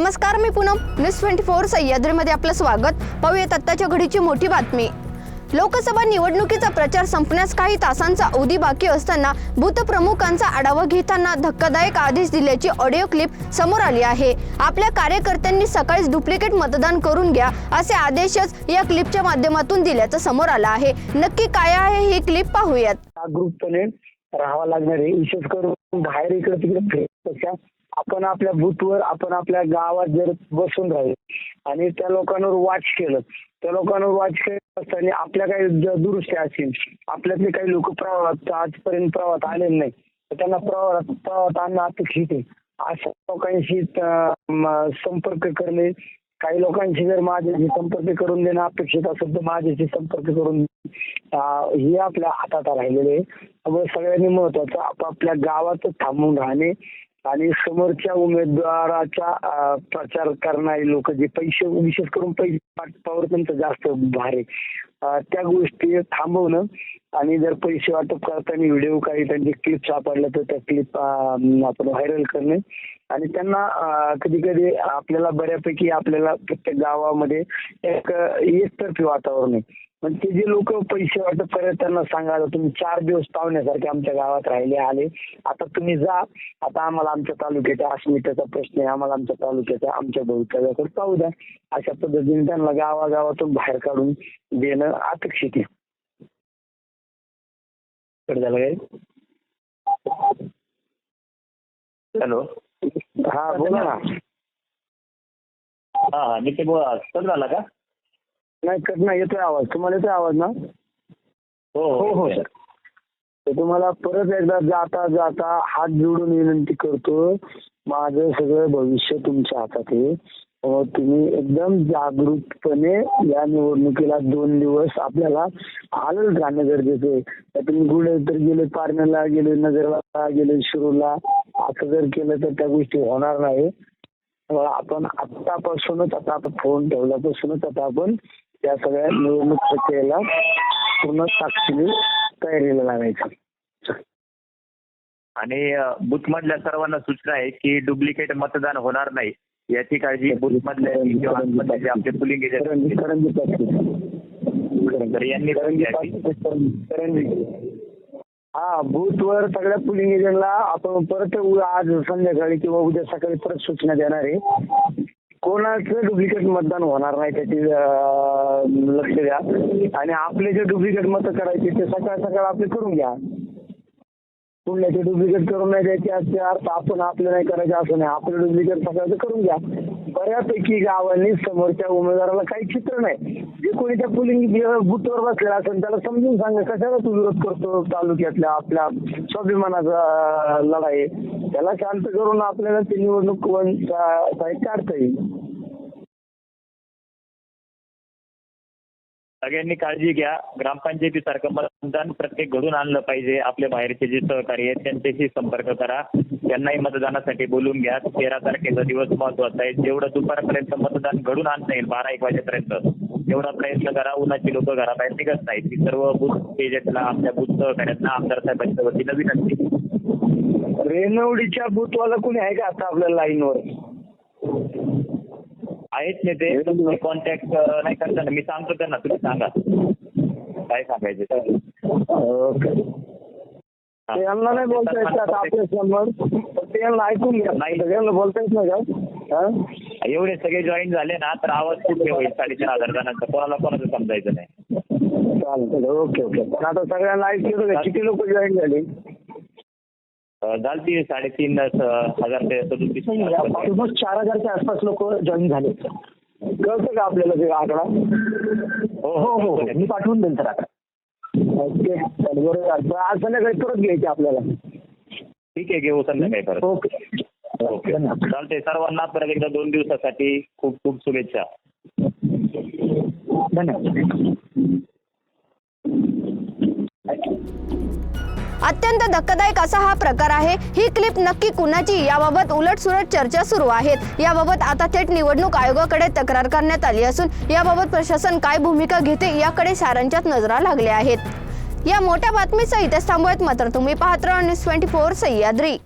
नमस्कार मी Poonam. News twenty four सह्याद्रीमध्ये आपलं स्वागत. पाहूयात आत्ताच्या घडीची मोठी बातमी. लोकसभा निवडणुकीचा प्रचार संपण्यास काही तासांचा अवधी बाकी असताना बूथप्रमुखांचा आढावा घेताना धक्कादायक आदेश दिल्याची ऑडिओ क्लिप समोर आली आहे. आपल्या कार्यकर्त्यांनी सकाळीच डुप्लिकेट मतदान करून घ्या असे आदेशच या क्लिपच्या माध्यमातून दिल्याचं समोर आलं आहे. नक्की काय आहे ही क्लिप पाहूयात. जागरूकपणे राहावं लागणार आहे. विशेष करून बाहेर इकडे तिकडे आपण आपल्या बूथवर आपण आपल्या गावात जर बसून राहिले आणि त्या लोकांवर वाच केलं त्या लोकांवर वाच करत असताना आपल्या काही ज- दुरुस्त्या असतील आपल्यातले काही लोक प्रवाहात आजपर्यंत प्रवाहात आलेले नाही तर त्यांना प्रवाहात प्रवाहात आणणं अपेक्षित आहे. अशा लोकांशी संपर्क करणे काही लोकांशी जर माझ्याशी संपर्क करून देणं अपेक्षित असेल तर माझ्याशी संपर्क करून हे आपल्या हातात राहिलेले आहे. त्यामुळे सगळ्यांनी महत्वाचं आपापल्या गावातच थांबून राहणे आणि समोरच्या उमेदवाराचा प्रचार करणारे लोक जे पैसे विशेष करून पैसे पावर त्यांचं जास्त भार. आहे त्या गोष्टी थांबवणं आणि जर पैसे वाटप करताना व्हिडिओ काही त्यांचे क्लिप सापडल्या तर त्या क्लिप आपण व्हायरल करणे. आणि त्यांना कधी कधी आपल्याला बऱ्यापैकी आपल्याला प्रत्येक गावामध्ये एक एकतर्फी वातावरण आहे. पण ते जे लोक पैसे वाटप करत त्यांना सांगा तुम्ही चार दिवस पाहुण्यासारखे आमच्या गावात राहिले आले. आता तुम्ही जा. आता आम्हाला आमच्या तालुक्याच्या अस्मितेचा प्रश्न आहे. आम्हाला आमच्या तालुक्याचा आमच्या भवितव्याकडे पाहू द्या. अशा पद्धतीने त्यांना गावागावातून बाहेर काढून देणं अपेक्षित आहे. कट झालं काय? हॅलो. हा बोला ना. हा हा मी ते बोला. कट झाला का? नाही कट नाही येतोय आवाज. तुम्हाला येतोय आवाज ना? हो हो हो सर तर तुम्हाला परत एकदा जाता जाता हात जोडून विनंती करतो. माझं सगळं भविष्य तुमच्या हातात आहे. तुम्ही एकदम जागरूकपणे या निवडणुकीला दोन दिवस आपल्याला आलं राहणं गरजेचं आहे. तर तुम्ही कुठे तर गेले पारण्याला गेले नगरला गेले शिरूरला असं जर केलं तर त्या गोष्टी होणार नाही. आपण आतापासूनच आता आपण फोन ठेवल्यापासूनच आता आपण त्या सगळ्या निवडणूक प्रक्रियेला पूर्ण साक्षीने तयारीला लागायचं. आणि बूथ मधल्या सर्वांना सूचना आहे की डुप्लिकेट मतदान होणार नाही. याची काळजी बूथ आपले पुलिंग एजंट यांनी हा बूथवर सगळ्या पुलिंग एजंटला आपण परत आज संध्याकाळी किंवा उद्या सकाळी परत सूचना देणार आहे. कोणाचं डुप्लिकेट मतदान होणार नाही त्याची लक्ष द्या. आणि आपले जे डुप्लिकेट मतं करायचे ते सकाळ सकाळ आपले करून घ्या. कुणाचे डुप्लिकेट करून नाही द्यायचे असते अर्थ आपण आपलं नाही करायचे असं नाही. आपलं डुप्लिकेट सकाळचं करून घ्या. बऱ्यापैकी गावांनी समोरच्या उमेदवाराला काही चित्र नाही. जे कोणी त्या पुलिंग बुथवर बसलेला असेल त्याला समजून सांगा कशाला तू विरोध करतो तालुक्यातल्या आपल्या स्वाभिमानाचा लढाई. त्याला शांत करून आपल्याला ती निवडणूक साहित्य काढता येईल. सगळ्यांनी काळजी घ्या. ग्रामपंचायती सारखं मतदान प्रत्येक घडून आणलं पाहिजे. आपले बाहेरचे जे सहकारी आहेत त्यांच्याशी संपर्क करा. त्यांनाही मतदानासाठी बोलून घ्या. तेरा तारखेचा दिवस महत्त्वाचा आहे. जेवढं दुपारपर्यंत मतदान घडून आणता येईल बारा एक वाजेपर्यंत तेवढा प्रयत्न करा. उन्हाची लोक घराबाहेर निघत नाहीत. ती सर्व बुथ एजंटला आमच्या बुथ सहकार्यांना आमदार साहेबांच्या वतीनं विनंती. रेनवडीच्या बुथवाला कोणी आहे का आता आपल्या लाईनवर? आहेत नेते तुम्ही कॉन्टॅक्ट नाही करता ना. मी सांगतो त्यांना तुम्ही सांगा. काय सांगायचे. ओके. यांना नाही बोलता येत आता आपल्यासमोर. ते यांना ऐकून घ्या. नाही. सगळ्यांना बोलता येत नाही का? एवढे सगळे जॉईन झाले ना तर आवाज कुठे होईल? साडेचार हजार जणांचा. कोणाला कोणाचं समजायचं नाही. चालेल ओके ओके. पण आता सगळ्यांना ऐकलं किती लोक जॉईन झाले? झालती साडेतीन हजार ते सदोतीस ऑलमोस्ट चार हजारच्या आसपास लोक जॉईन झाले. कळतं का आपल्याला ते आकडा? हो हो हो मी पाठवून देईल सर आकडा ओके चालेल बरोबर आहे. आज संध्याकाळी परत घ्यायचे आपल्याला. ठीक आहे घेऊ संध्याकाळी परत. ओके. ओके. चालतंय सर्वांना परत एकदा दोन दिवसासाठी खूप खूप शुभेच्छा. धन्यवाद. अत्यंत धक्कादायक असा हा प्रकार आहे. ही क्लिप नक्की कुणाची? याबाबत उलटसुलट चर्चा सुरू आहेत. याबाबत आता थेट निवडणूक आयोगाकडे तक्रार करण्यात आली असून याबाबत प्रशासन काय भूमिका घेते याकडे सारांच्याच नजरा लागल्या आहेत. या मोठ्या बातमीसह इथेच थांबवत मात्र. तुम्ही पाहत राहा न्यूज ट्वेंटी फोर सह्याद्री.